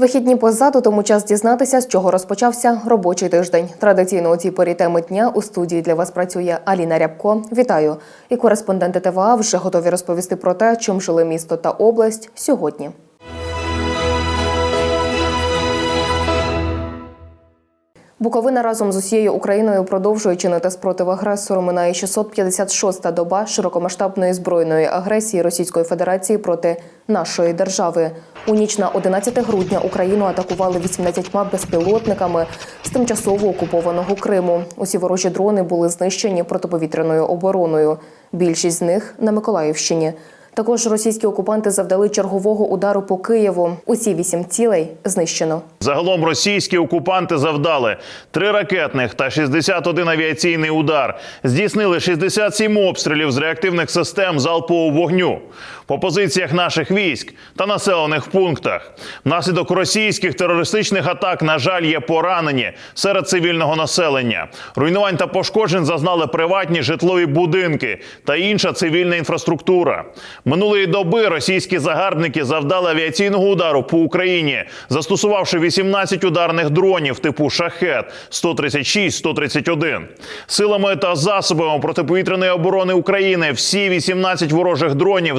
Вихідні позаду, тому час дізнатися, з чого розпочався робочий тиждень. Традиційно у цій порі теми дня у студії для вас працює Аліна Рябко. Вітаю! І кореспонденти ТВА вже готові розповісти про те, чим жили місто та область сьогодні. Буковина разом з усією Україною продовжує чинити спротив агресору. Минає 656-та доба широкомасштабної збройної агресії Російської Федерації проти нашої держави. У ніч на 11 грудня Україну атакували 18 безпілотниками з тимчасово окупованого Криму. Усі ворожі дрони були знищені протиповітряною обороною. Більшість з них на Миколаївщині. Також російські окупанти завдали чергового удару по Києву. Усі вісім цілей знищено. Загалом російські окупанти завдали три ракетних та 61 авіаційний удар. Здійснили 67 обстрілів з реактивних систем залпового вогню по позиціях наших військ та населених пунктах. Внаслідок російських терористичних атак, на жаль, є поранені серед цивільного населення. Руйнувань та пошкоджень зазнали приватні житлові будинки та інша цивільна інфраструктура. Минулої доби російські загарбники завдали авіаційного удару по Україні, застосувавши 18 ударних дронів типу шахет 136-131. Силами та засобами протиповітряної оборони України всі 18 ворожих дронів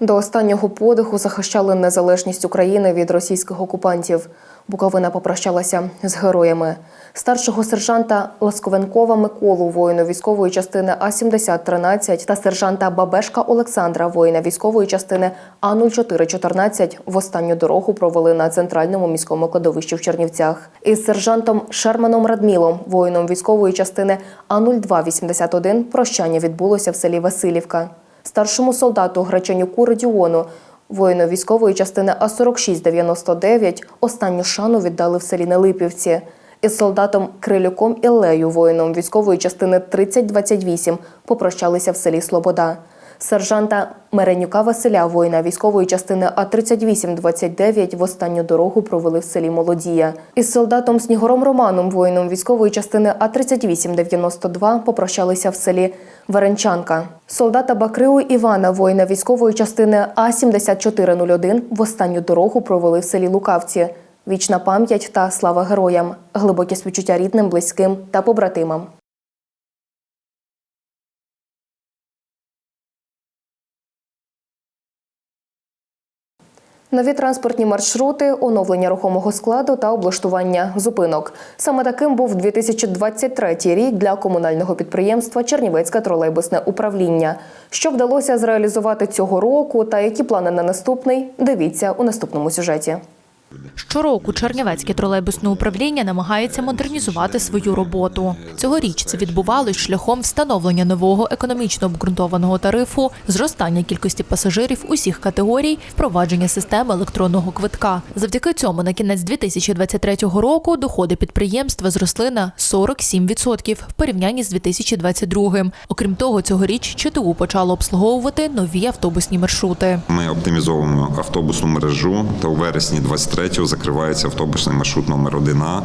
До останнього подиху захищали незалежність України від російських окупантів. Буковина попрощалася з героями. Старшого сержанта Ласковенкова Миколу, воїну військової частини А-7013 та сержанта Бабешка Олександра, воїна військової частини А-0414 в останню дорогу провели на центральному міському кладовищі в Чернівцях. Із сержантом Шерманом Радмілом, воїном військової частини А-0281 прощання відбулося в селі Васильівка старшому солдату Грачанюку Радіону, воїну військової частини А-4699 останню шану віддали в селі Нелипівці. Із солдатом Крилюком Іллею, воїном військової частини 3028, попрощалися в селі Слобода. Сержанта Меренюка Василя, воїна військової частини А-3829 в останню дорогу провели в селі Молодія. Із солдатом Снігором Романом, воїном військової частини А-3892 попрощалися в селі Веренчанка. Солдата Бакриу Івана, воїна військової частини А-7401 в останню дорогу провели в селі Лукавці. Вічна пам'ять та слава героям, глибокі співчуття рідним, близьким та побратимам. Нові транспортні маршрути, оновлення рухомого складу та облаштування зупинок. Саме таким був 2023 рік для комунального підприємства Чернівецьке тролейбусне управління. Що вдалося зреалізувати цього року та які плани на наступний, дивіться у наступному сюжеті. Щороку Чернівецьке тролейбусне управління намагається модернізувати свою роботу. Цьогоріч це відбувалось шляхом встановлення нового економічно обґрунтованого тарифу, зростання кількості пасажирів усіх категорій, впровадження системи електронного квитка. Завдяки цьому на кінець 2023 року доходи підприємства зросли на 47% в порівнянні з 2022. Окрім того, цьогоріч ЧТУ почало обслуговувати нові автобусні маршрути. Ми оптимізовуємо автобусну мережу та у вересні 23-го закривається автобусний маршрут номер 1 А.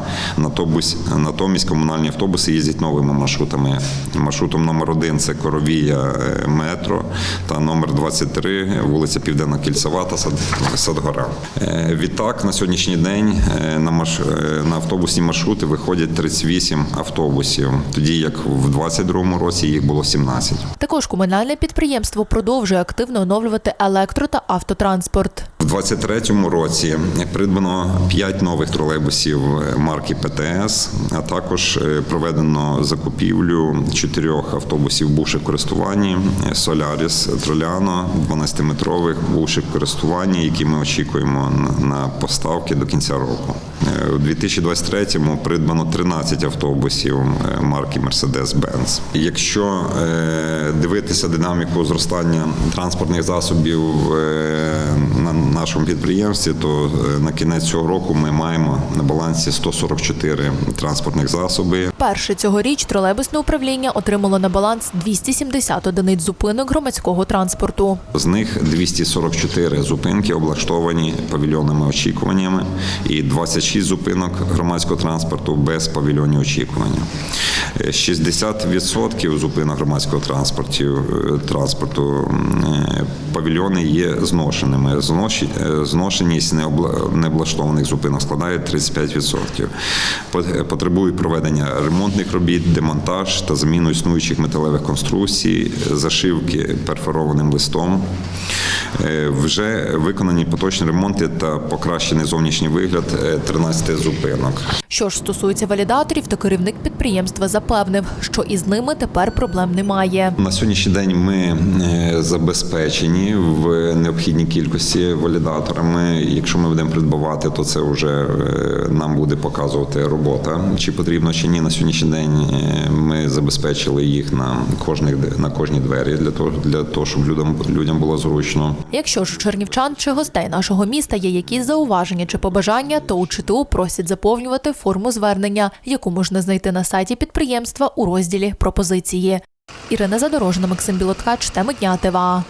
Натомість, комунальні автобуси їздять новими маршрутами. Маршрутом номер 1 це Коровія е, метро та номер 23 вулиця Південна Кільцева та Садгора. Е, Відтак на сьогоднішній день е, на, автобусні маршрути виходять 38 автобусів, тоді як в 22 році їх було 17. Також комунальне підприємство продовжує активно оновлювати електро та автотранспорт. У 23-му році придбано 5 нових тролейбусів марки ПТС, а також е, проведено закупівлю чотирьох автобусів бувших в користуванні Соляріс Троляно 12-метрових бувших в користуванні, які ми очікуємо на поставки до кінця року. Е, У 2023-му придбано 13 автобусів е, марки Mercedes-Benz. Якщо е, дивитися динаміку зростання транспортних засобів на нашому підприємстві, то на кінець цього року ми маємо на балансі 144 транспортних засоби. Перше цьогоріч тролейбусне управління отримало на баланс 270 одиниць зупинок громадського транспорту. З них 244 зупинки облаштовані павільйонними очікуваннями і 26 зупинок громадського транспорту без павільйонів очікування. Е, 60% зупинок громадського транспорту, е, транспорту е, павільйони є зношеними. Е, Зношеність необла- необлаштованих зупинок складає 35%. Пот- Потребують проведення ремонтних робіт, демонтаж та заміну існуючих металевих конструкцій, зашивки перфорованим листом. Е, Вже виконані поточні ремонти та покращений зовнішній вигляд е, 13 зупинок. Що ж стосується валідаторів, то керівник підприємства запевнив, що із ними тепер проблем немає. На сьогоднішній день ми е, забезпечені в необхідній кількості валідаторами. Якщо ми будемо придбавати, то це вже е, нам буде показувати робота, чи потрібно чи ні. На сьогоднішній день е, ми забезпечили їх на кожних на кожній двері для того, для того, щоб людям людям було зручно. Якщо ж у чернівчан чи гостей нашого міста є якісь зауваження чи побажання, то у ЧТУ просять заповнювати форму звернення, яку можна знайти на сайті підприємства у розділі пропозиції. Ірина Задорожна, Максим Білоткач, теми дня ТВА.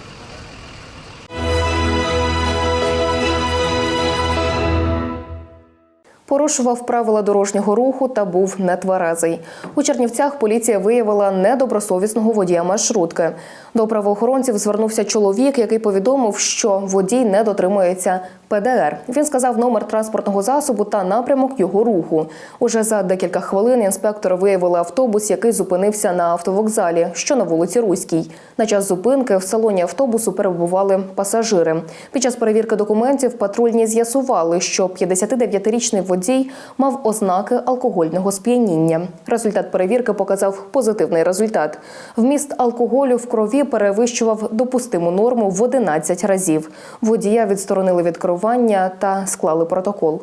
Порушував правила дорожнього руху та був нетверезий. У Чернівцях поліція виявила недобросовісного водія маршрутки. До правоохоронців звернувся чоловік, який повідомив, що водій не дотримується ПДР. Він сказав номер транспортного засобу та напрямок його руху. Уже за декілька хвилин інспектори виявили автобус, який зупинився на автовокзалі, що на вулиці Руській. На час зупинки в салоні автобусу перебували пасажири. Під час перевірки документів патрульні з'ясували, що 59-річний водій мав ознаки алкогольного сп'яніння. Результат перевірки показав позитивний результат. Вміст алкоголю в крові перевищував допустиму норму в 11 разів. Водія відсторонили від керування та склали протокол.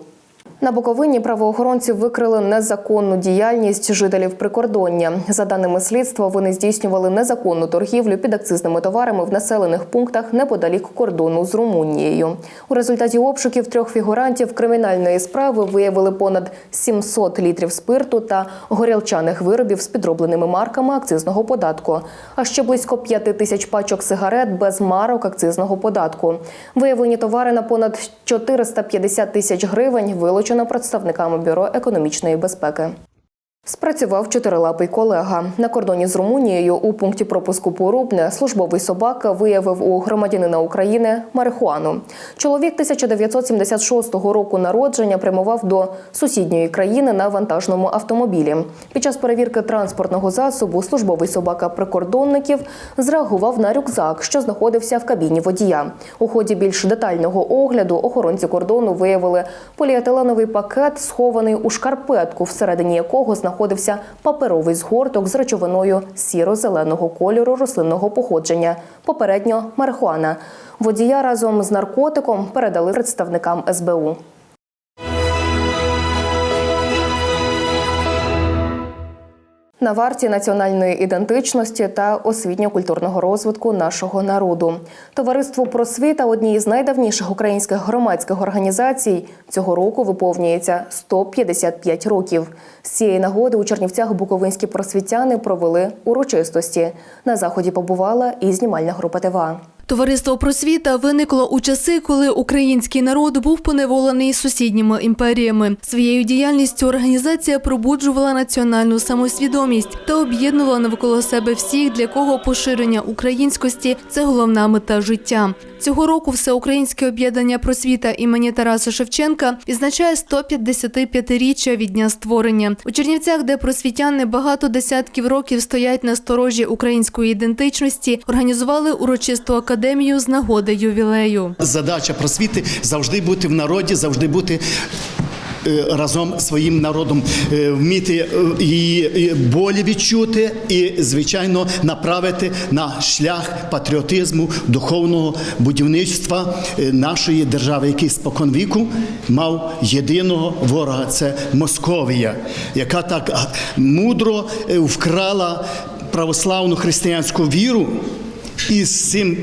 На Буковині правоохоронці викрили незаконну діяльність жителів прикордоння. За даними слідства, вони здійснювали незаконну торгівлю під акцизними товарами в населених пунктах неподалік кордону з Румунією. У результаті обшуків трьох фігурантів кримінальної справи виявили понад 700 літрів спирту та горілчаних виробів з підробленими марками акцизного податку, а ще близько 5 тисяч пачок сигарет без марок акцизного податку. Виявлені товари на понад 450 тисяч гривень вилучено представниками бюро економічної безпеки. Спрацював чотирилапий колега. На кордоні з Румунією у пункті пропуску Порубне службовий собака виявив у громадянина України марихуану. Чоловік 1976 року народження прямував до сусідньої країни на вантажному автомобілі. Під час перевірки транспортного засобу службовий собака прикордонників зреагував на рюкзак, що знаходився в кабіні водія. У ході більш детального огляду охоронці кордону виявили поліетиленовий пакет, схований у шкарпетку, всередині якого знаходився паперовий згорток з речовиною сіро-зеленого кольору рослинного походження, попередньо марихуана. Водія разом з наркотиком передали представникам СБУ. На варті національної ідентичності та освітньо-культурного розвитку нашого народу. Товариство просвіта одній із найдавніших українських громадських організацій цього року виповнюється 155 років. З цієї нагоди у Чернівцях буковинські просвітяни провели урочистості. На заході побувала і знімальна група ТВА. Товариство просвіта виникло у часи, коли український народ був поневолений сусідніми імперіями. Своєю діяльністю організація пробуджувала національну самосвідомість та об'єднувала навколо себе всіх, для кого поширення українськості це головна мета життя. Цього року всеукраїнське об'єднання просвіта імені Тараса Шевченка відзначає 155-річчя від дня створення. У Чернівцях, де просвітяни багато десятків років стоять на сторожі української ідентичності, організували урочисту академію з нагоди ювілею. Задача просвіти завжди бути в народі, завжди бути разом зі своїм народом, е, вміти е, її болі відчути і, звичайно, направити на шлях патріотизму, духовного будівництва е, нашої держави, який спокон віку мав єдиного ворога це Московія, яка так мудро е, вкрала православну християнську віру і з цим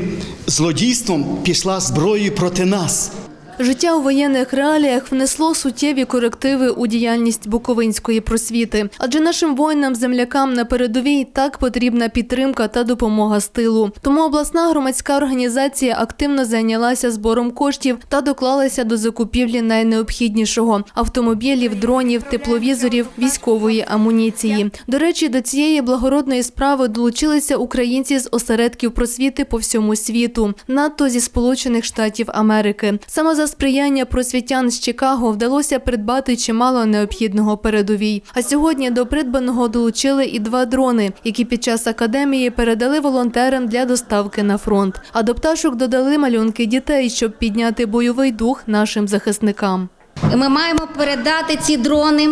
злодійством пішла зброєю проти нас. Життя у воєнних реаліях внесло суттєві корективи у діяльність буковинської просвіти, адже нашим воїнам-землякам на передовій так потрібна підтримка та допомога з тилу. Тому обласна громадська організація активно зайнялася збором коштів та доклалася до закупівлі найнеобхіднішого автомобілів, дронів, тепловізорів, військової амуніції. До речі, до цієї благородної справи долучилися українці з осередків просвіти по всьому світу, надто зі Сполучених Штатів Америки. Саме за сприяння просвітян з Чикаго вдалося придбати чимало необхідного передовій. А сьогодні до придбаного долучили і два дрони, які під час академії передали волонтерам для доставки на фронт. А до пташок додали малюнки дітей, щоб підняти бойовий дух нашим захисникам. Ми маємо передати ці дрони.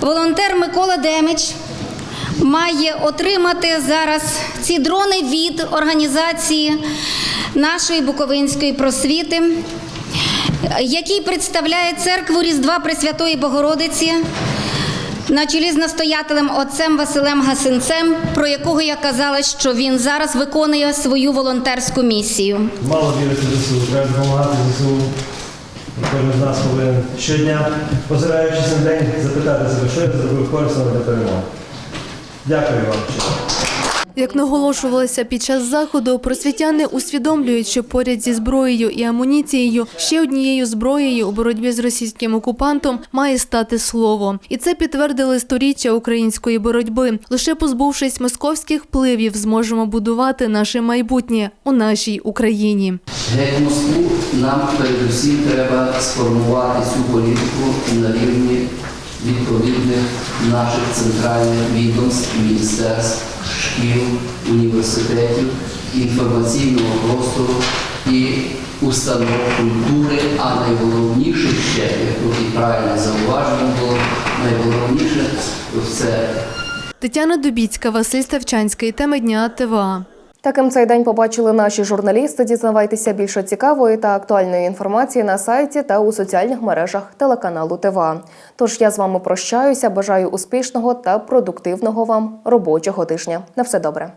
Волонтер Микола Демич має отримати зараз ці дрони від організації нашої Буковинської просвіти, який представляє церкву Різдва Пресвятої Богородиці на чолі з настоятелем отцем Василем Гасинцем, про якого я казала, що він зараз виконує свою волонтерську місію. Мало вірити ЗСУ, треба допомагати ЗСУ. Кожен з нас повинен щодня, озираючись на день, запитати себе, що я зробив корисно для перемоги. Дякую вам. Як наголошувалося під час заходу, просвітяни усвідомлюють, що поряд зі зброєю і амуніцією ще однією зброєю у боротьбі з російським окупантом має стати слово. І це підтвердили сторіччя української боротьби. Лише позбувшись московських впливів, зможемо будувати наше майбутнє у нашій Україні. Геть Москву нам передусім треба сформувати цю політику на рівні відповідних наших центральних відомств, міністерств, шкіл, університетів, інформаційного простору і установ культури, а найголовніше ще, як тут і правильне зауваження було, найголовніше це Тетяна Дубіцька, Василь Ставчанський. Теми дня ТВА. Таким цей день побачили наші журналісти. Дізнавайтеся більше цікавої та актуальної інформації на сайті та у соціальних мережах телеканалу ТВА. Тож я з вами прощаюся. Бажаю успішного та продуктивного вам робочого тижня. На все добре.